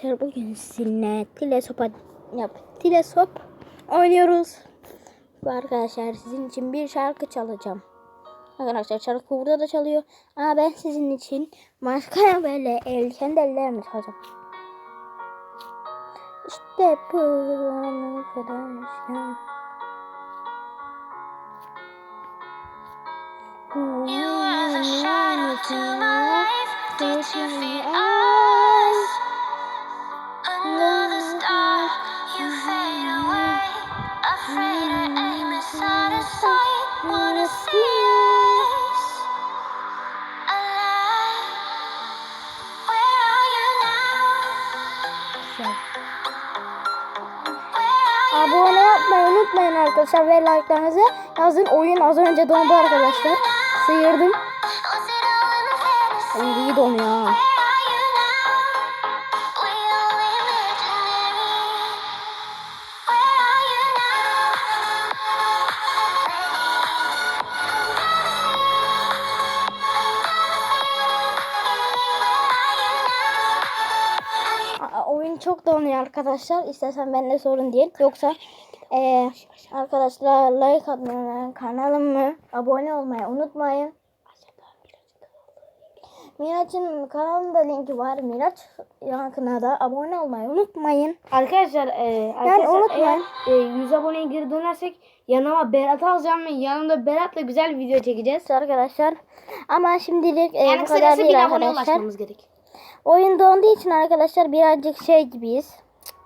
arkadaşlar bugün sizinle telesop yap telesop oynuyoruz. Bu arkadaşlar sizin için bir şarkı çalacağım. Arkadaşlar şarkı burada da çalıyor. Ama ben sizin için başka böyle el kendi ellerimle çalacağım. İşte bu arkadaşlar. You are the shadow to life. Did you feel Abone yapmayı unutmayın arkadaşlar ve like'larınızı yazın. Oyun az önce dondu arkadaşlar. Sıyırdım. İyi donuyor çok donuyor arkadaşlar. İstersen bende sorun değil. Yoksa eee, arkadaşlar like atmayı, kanalıma abone olmayı unutmayın. Miraç'ın kanalında linki var. Miraç yakına da abone olmayı unutmayın. Arkadaşlar, e, arkadaşlar unutmayın. eğer e, 100 aboneye geri dönersek yanıma Berat alacağım ve yanımda Berat'la güzel bir video çekeceğiz. Arkadaşlar ama şimdilik bu Yani kadar kısacası değil abone arkadaşlar. ulaşmamız gerek. Oyun donduğu için arkadaşlar birazcık şey gibiyiz.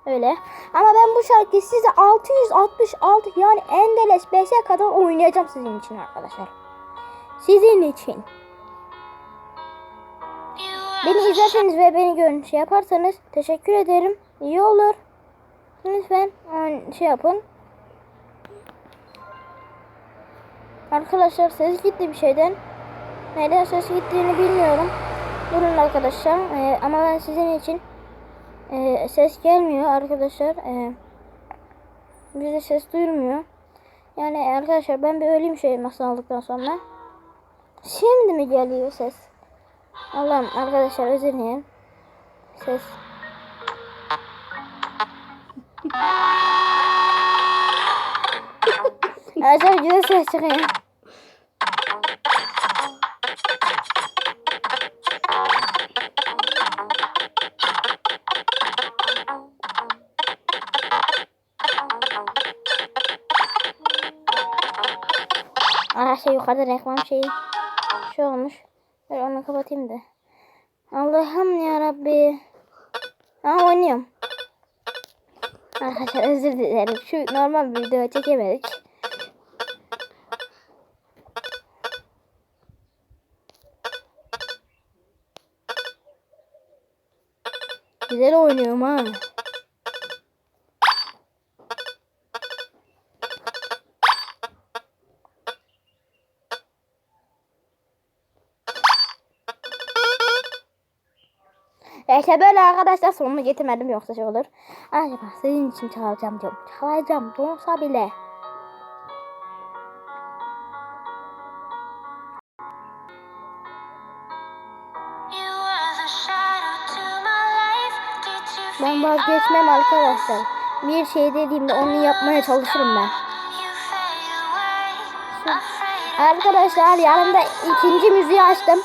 Öyle. Ama ben bu şarkıyı size 666 yani Endeles 5'e kadar oynayacağım sizin için arkadaşlar. Sizin için. Beni izlerseniz ve beni görün şey yaparsanız teşekkür ederim. İyi olur. Lütfen şey yapın. Arkadaşlar ses gitti bir şeyden. Neden ses gittiğini bilmiyorum. Durun arkadaşlar. Ee, ama ben sizin için e, ses gelmiyor arkadaşlar. Ee, bize ses duyulmuyor. Yani arkadaşlar ben bir öleyim şey elmasını aldıktan sonra. Şimdi mi geliyor ses? Allah'ım arkadaşlar özür dilerim. Ses. Arkadaşlar güzel ses çıkıyor. Arkadaşlar yukarıda reklam şeyi şu olmuş. Dur onu kapatayım da. Allah'ım ya Rabbi. Ha oynuyorum. Arkadaşlar özür dilerim. Şu normal bir video çekemedik. Güzel oynuyorum ha. İşte böyle arkadaşlar sonunu getirmedim yoksa şey olur. Acaba senin için çalacağım diyorum. Çalacağım donsa bile. Ben vazgeçmem arkadaşlar. Bir şey dediğimde onu yapmaya çalışırım ben. Arkadaşlar yanımda ikinci müziği açtım.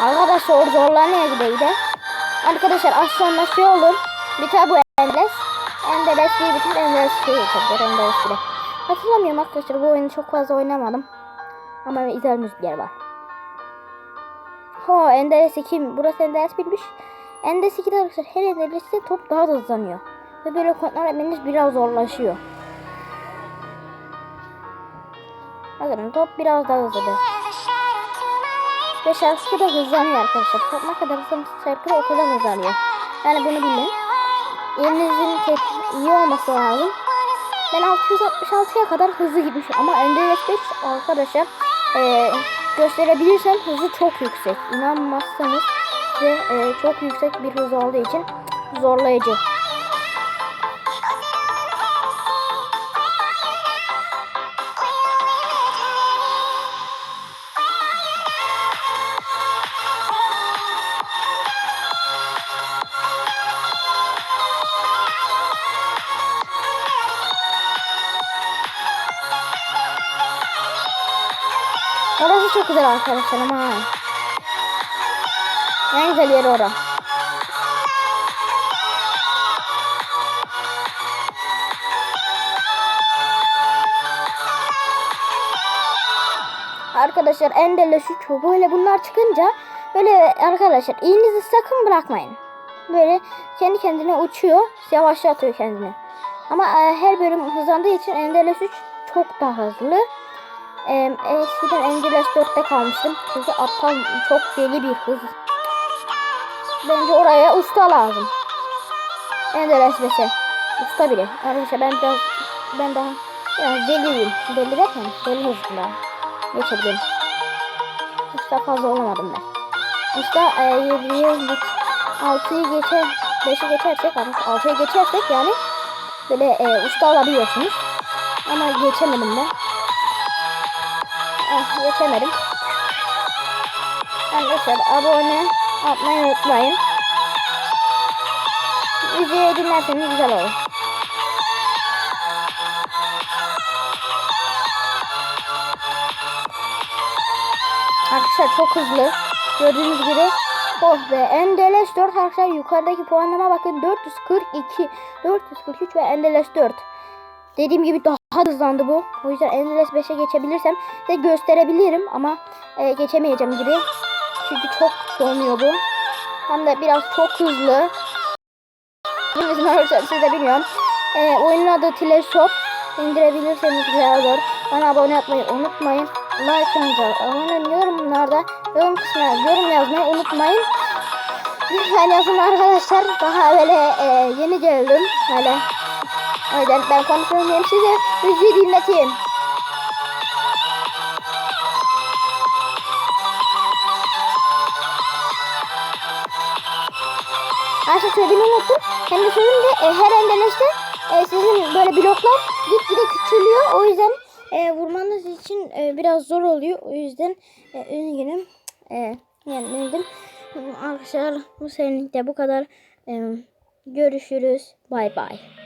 Arkadaşlar zorlanıyor gibi de. Arkadaşlar az sonra şey olur. Biter bu Endeles. Endeles diye biter. Endeles şey yapacak. Endeles bile. Hatırlamıyorum arkadaşlar bu oyunu çok fazla oynamadım. Ama güzel müzikler var. Ha Enderes kim? Burası Enderes bilmiş. Enderes 2'de arkadaşlar her Enderes'te top daha da hızlanıyor. Ve böyle kontrol etmeniz biraz zorlaşıyor. Bakın top biraz daha hızlı. Ve şarkı da hızlanıyor arkadaşlar. Top ne kadar hızlanırsa şarkı da o kadar hızlanıyor. Yani bunu bilin. Elinizin tek iyi olması lazım. Ben 666'ya kadar hızlı gitmişim ama Enderes 5 arkadaşlar e, gösterebilirsem hızı çok yüksek. İnanmazsanız size e, çok yüksek bir hız olduğu için zorlayıcı. Orası çok güzel arkadaşlar ama. En güzel yeri orası. Arkadaşlar Ender'le şu böyle bunlar çıkınca böyle arkadaşlar iğnizi sakın bırakmayın. Böyle kendi kendine uçuyor, yavaşlatıyor kendini. Ama e, her bölüm hızlandığı için Ender'le 3 çok daha hızlı. E, eskiden Ender'le 4'te kalmıştım. Çünkü aptal çok deli bir hız. Bence oraya usta lazım. Ender'le 5'e. Usta biri. Arkadaşlar ben biraz ben daha biraz deliyim. Deli derken deli hızında geçebilirim. Usta fazla olamadım ben. Usta e, 7'ye 6'yı geçer 5'i geçersek artık 6'yı geçersek yani böyle e, usta olabiliyorsunuz. Ama geçemedim ben. Ah, geçemedim. Arkadaşlar abone atmayı unutmayın. Videoyu dinlerseniz güzel olur. Arkadaşlar çok hızlı. Gördüğünüz gibi oh be Endeles 4 arkadaşlar yukarıdaki puanlama bakın 442 443 ve Endeles 4. Dediğim gibi daha hızlandı bu. O yüzden Endeles 5'e geçebilirsem de gösterebilirim ama e, geçemeyeceğim gibi. Çünkü çok donuyor bu. Hem de biraz çok hızlı. Bilmiyorum arkadaşlar siz de bilmiyorum. E, oyunun adı Teleshop. İndirebilirseniz güzel olur. Bana abone olmayı unutmayın. Like'ınızı abone yorumlarda yorum kısmına yorum yazmayı unutmayın. Lütfen yazın arkadaşlar. Daha böyle e, yeni geldim. Böyle. Yüzden ben konuşmayayım size. Müziği dinleteyim. Ayrıca söylediğimi unuttum. Hem de söyleyeyim de e, her endeleste e, sizin böyle bloklar gitgide küçülüyor. O yüzden e, vurmanız için e, biraz zor oluyor. O yüzden e, üzgünüm. E, yenildim. Arkadaşlar bu senelik de bu kadar. E, görüşürüz. Bay bay.